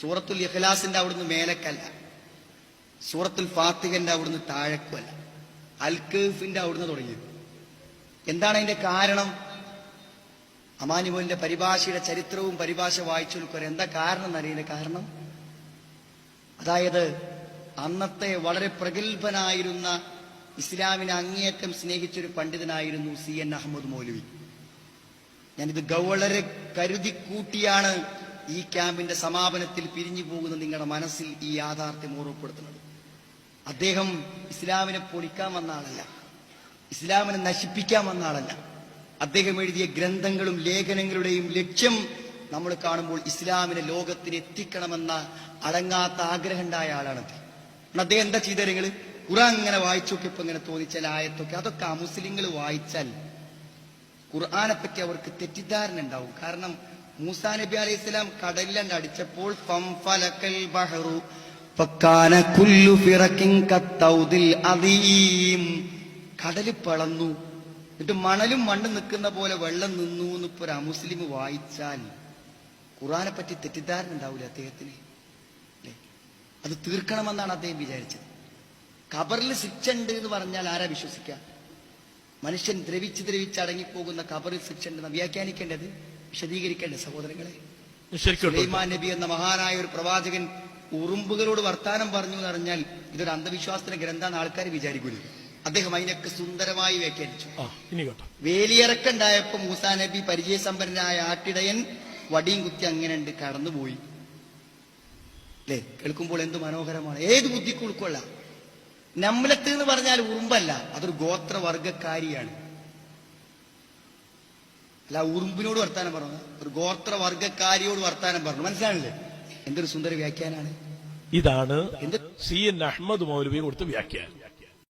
സൂറത്തുൽ ഇഖ്ലാസിന്റെ അവിടുന്ന് മേലക്കല്ല. സൂറത്തുൽ ഫാത്തിഹന്റെ അവിടുന്ന് താഴക്കല്ല. അൽ അവിടുന്ന് തുടങ്ങിയത്. എന്താണ് അതിന്റെ കാരണം? അമാനുബോലിന്റെ പരിഭാഷയുടെ ചരിത്രവും പരിഭാഷ വായിച്ചു കൊടുക്കാൻ എന്താ കാരണം എന്നറിയില്ല. കാരണം? അതായത് അന്നത്തെ വളരെ പ്രഗത്ഭനായിരുന്ന ഇസ്ലാമിനെ അങ്ങേയറ്റം സ്നേഹിച്ചൊരു പണ്ഡിതനായിരുന്നു സി എൻ അഹമ്മദ് മൗലവി. ഞാനിത് വളരെ കരുതി കൂട്ടിയാണ് ഈ ക്യാമ്പിന്റെ സമാപനത്തിൽ പിരിഞ്ഞു പോകുന്ന നിങ്ങളുടെ മനസ്സിൽ ഈ യാഥാർത്ഥ്യം ഓർമ്മപ്പെടുത്തുന്നത്. അദ്ദേഹം ഇസ്ലാമിനെ പൊളിക്കാൻ വന്ന ആളല്ല. ഇസ്ലാമിനെ നശിപ്പിക്കാൻ വന്ന ആളല്ല. അദ്ദേഹം എഴുതിയ ഗ്രന്ഥങ്ങളും ലേഖനങ്ങളുടെയും ലക്ഷ്യം നമ്മൾ കാണുമ്പോൾ ഇസ്ലാമിനെ ലോകത്തിന് എത്തിക്കണമെന്ന അടങ്ങാത്ത ആഗ്രഹം ഉണ്ടായ ആളാണ് അദ്ദേഹം. എന്താ ചെയ്ത നിങ്ങൾ? ഖുറാൻ ഇങ്ങനെ വായിച്ചു ഇപ്പൊ ഇങ്ങനെ തോന്നിച്ചാൽ ആയത്തൊക്കെ അതൊക്കെ ആ മുസ്ലിങ്ങൾ വായിച്ചാൽ ഖുർആാനെപ്പറ്റി പറ്റി അവർക്ക് തെറ്റിദ്ധാരണ ഉണ്ടാവും. കാരണം മൂസാ നബി അലൈഹി സ്വലാം കടലിലണ്ട് അടിച്ചപ്പോൾ ബഹറു കുല്ലു കടൽ പിളന്നു. എന്നിട്ട് മണലും മണ്ണ് നിൽക്കുന്ന പോലെ വെള്ളം നിന്നു എന്ന് ഇപ്പൊ ഒരു അമുസ്ലിം വായിച്ചാൽ ഖുറാനെ പറ്റി തെറ്റിദ്ധാരണ ഉണ്ടാവില്ല അദ്ദേഹത്തിന്? അത് തീർക്കണമെന്നാണ് അദ്ദേഹം വിചാരിച്ചത്. ഖബറിൽ ശിക്ഷ ഉണ്ട് എന്ന് പറഞ്ഞാൽ ആരാ വിശ്വസിക്കുക? മനുഷ്യൻ ദ്രവിച്ച് ദ്രവിച്ച് അടങ്ങിപ്പോകുന്ന ഖബറിൽ ശിക്ഷ ഉണ്ടെന്ന് വ്യാഖ്യാനിക്കേണ്ടത്? വിശദീകരിക്കേണ്ടത് സഹോദരങ്ങളെ? സുലൈമാൻ നബി എന്ന മഹാനായ ഒരു പ്രവാചകൻ ഉറുമ്പുകളോട് വർത്താനം പറഞ്ഞു എന്ന് പറഞ്ഞാൽ ഇതൊരു അന്ധവിശ്വാസത്തിന്റെ ഗ്രന്ഥാന്ന് ആൾക്കാർ വിചാരിക്കുന്നു അദ്ദേഹം അതിനൊക്കെ സുന്ദരമായി വ്യാഖ്യാനിച്ചു. വേലിയിറക്കുണ്ടായപ്പോ മൂസാ നബി പരിചയസമ്പന്നനായ ആട്ടിടയൻ വടിയും കുത്തി അങ്ങനെ ഉണ്ട് കടന്നുപോയി. അല്ലേ കേൾക്കുമ്പോൾ എന്ത് മനോഹരമാണ്. ഏത് ബുദ്ധിക്ക് ഉൾക്കൊള്ളാം? നമ്മളത്ത് എന്ന് പറഞ്ഞാൽ ഉറുമ്പല്ല അതൊരു ഗോത്രവർഗക്കാരിയാണ് അല്ല ഉറുമ്പിനോട് വർത്താനം പറഞ്ഞു. ഒരു ഗോത്രവർഗക്കാരിയോട് വർത്താനം പറഞ്ഞു. മനസ്സിലാണില്ലേ എന്തൊരു സുന്ദര വ്യാഖ്യാനാണ്. ഇതാണ് സി എൻ അഹമ്മദ് മൗലവി കൊടുത്ത വ്യാഖ്യാനം.